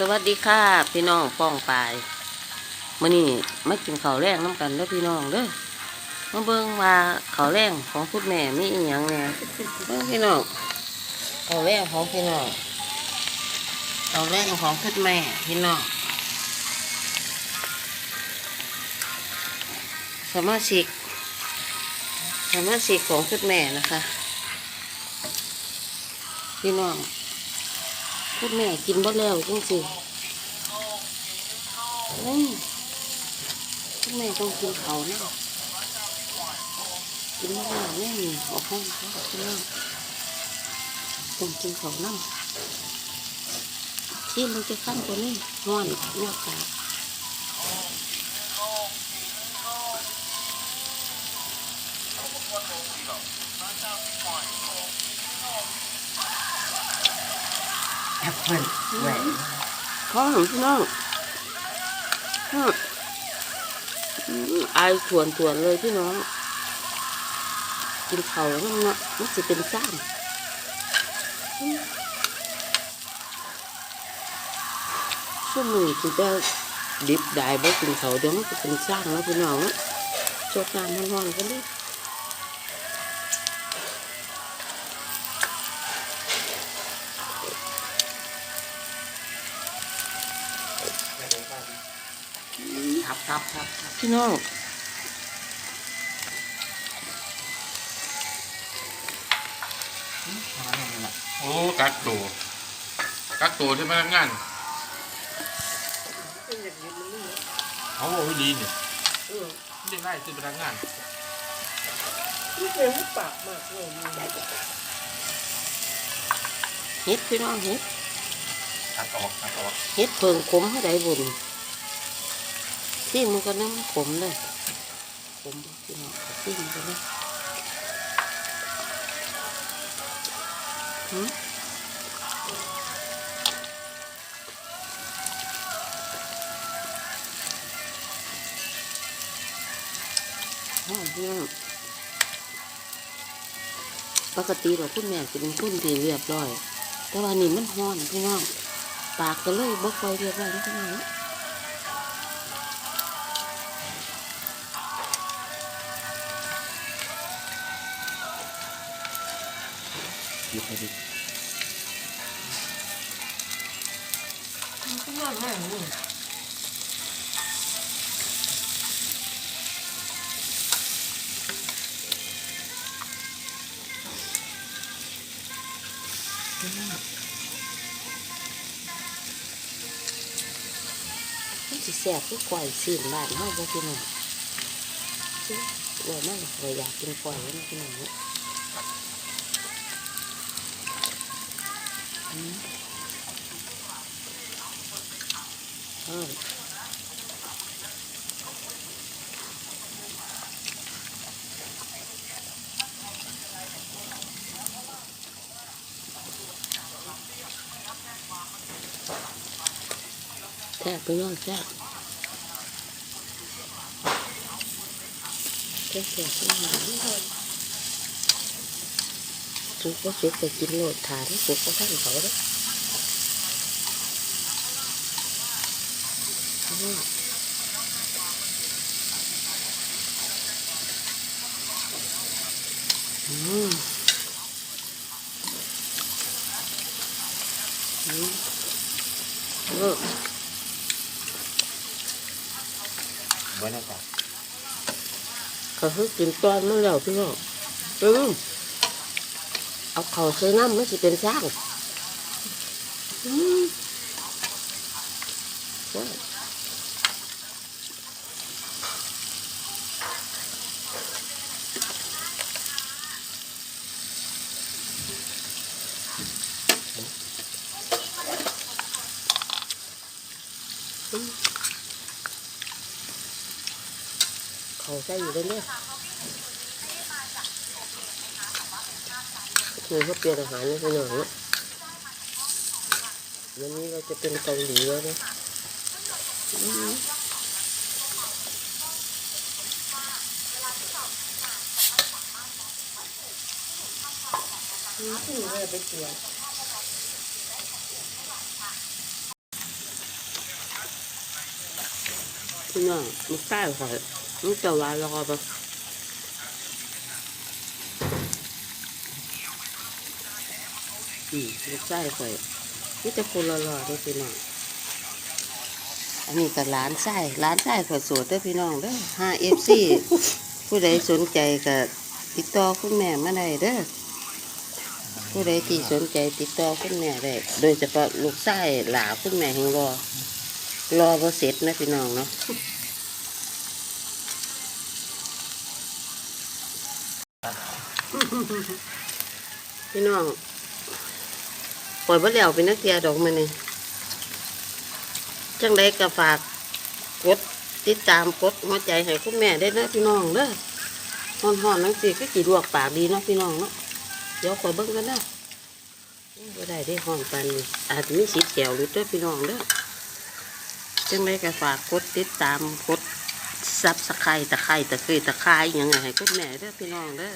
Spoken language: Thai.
สวัสดีค่ะพี่น้องป้องปายมื่อนี้มากินข้าวแรงน้ำกันเด้อพี่น้องเด้อมาเบิ่งว่าข้าวแรงของคุณแม่มีอีหยังแหน่เบิ่งพี่น้องข้าวแรงของพี่น้องข้าวแรงของคุณแม่พี่น้องสมาชิกสมาชิกของคุณแม่นะคะ พี่น้อง คุณแม่กินบ่แล้วจังสินี่คุณแม่ต้องกินเขาวนะกินบ่แล้วแม่นี่ออกห้องเขาบอกพี่น้วต้องกินเขาวน้ำที่มันจะขั้นกว่านี้ห้อนนอกจา แอปเปิ้ลแหวนข้าวหอมพี่น้องอืมอืมอายถวนถวนๆเลยพี่น้อง กินเขาแล้วมันเนาะมันสิเป็นซ้ำอืมช่วงมือคือจะดิบได้บ่กินเขาเดี๋ยวมันจะเป็นสร้างแล้วพี่น้องเนาะชดน้ำร้อนๆกันดิ ทับทับทับทับพี่น้องทำอะไรล่ะโอ้กักตัวกักตัวที่พนักงานเขาบอกว่าดีเนี่ยไม่ได้ไล่คือพนักงานเฮ็ดพี่น้องเฮ็ดตัดออกตัดออกเฮ็ดเพิงขมให้ได้บุญ ที่มันก็น้ำขมเลยขมบ่พี่น้องที่มันก็น้ำหืมปกติเราคุณแม่จะเป็นคนที่เรียบร้อย แต่ว่านี่มันห้อนพี่น้อง ปากก็เลยบ่ค่อยเรียบร้อยนะพี่น้อง เนาะหยิบไปดิมันสิแซ่บคือก้อยซีนบ้านเฮาบ่พี่น้องว่ามันก็อยากกินก้อยแล้วนะพี่น้อง แซ่บพี่น้องแซ่บแซ่บแซ่บพี่น้อง สุกก็สุกไปกินโหลดทานสุกก็ท่านเขาเด้ออืมอืมอืมเออไว้ในกล่องก็คือกินตอนมันแล้วพี่น้องอืม เอาเขาใส่น้ำมันสิเป็นสร้างอือเขาใส่อยู่เลยเนี่ย คือก็เปลี่ยนอาหารนิดหน่อยนะวันนี้เราจะเป็นเกาหลีแล้วนะอืมไปเกี่ยวพี่น้องมันใต้หอยมันจะหวานรอปะ อืมมันใต้ข่อยนี่จะคนรอๆเด้วยพี่น้อง อันนี้ก็ร้านไส้ร้านไส้ข่อยสวดด้อพี่น้องเด้อห้าเอฟซีผู้ใดสนใจก็ติดต่อคุณแม่มาได้เด้อผู้ใดที่สนใจติดต่อคุณแม่ได้ โดยเฉพาะลูกชายหลาคุณแม่แห่งรอ รอบ่เสร็จนะพี่น้องเนาะพี่น้อง ปล่อยบ่แล้วเป็นนักเทียดอกมันนี่จังไดก็ฝากกดติดตามกดหัวใจให้คุณแม่ได้นะพี่น้องเด้อฮ้อนๆนังสิก็กี่ลวกปากดีเนาะพี่น้องเนาะเดี๋ยวขอเบิ่งกันนะบ่ได้ได้ห้องปันอาจจะมีสิทธิ์แก้วหรือด้อพี่น้องเด้อจังไดก็ฝากกดติดตามกดซับสไครต์ตะไครตะเคยตะคายยังไงให้คุณแม่เด้อพี่น้องเด้อ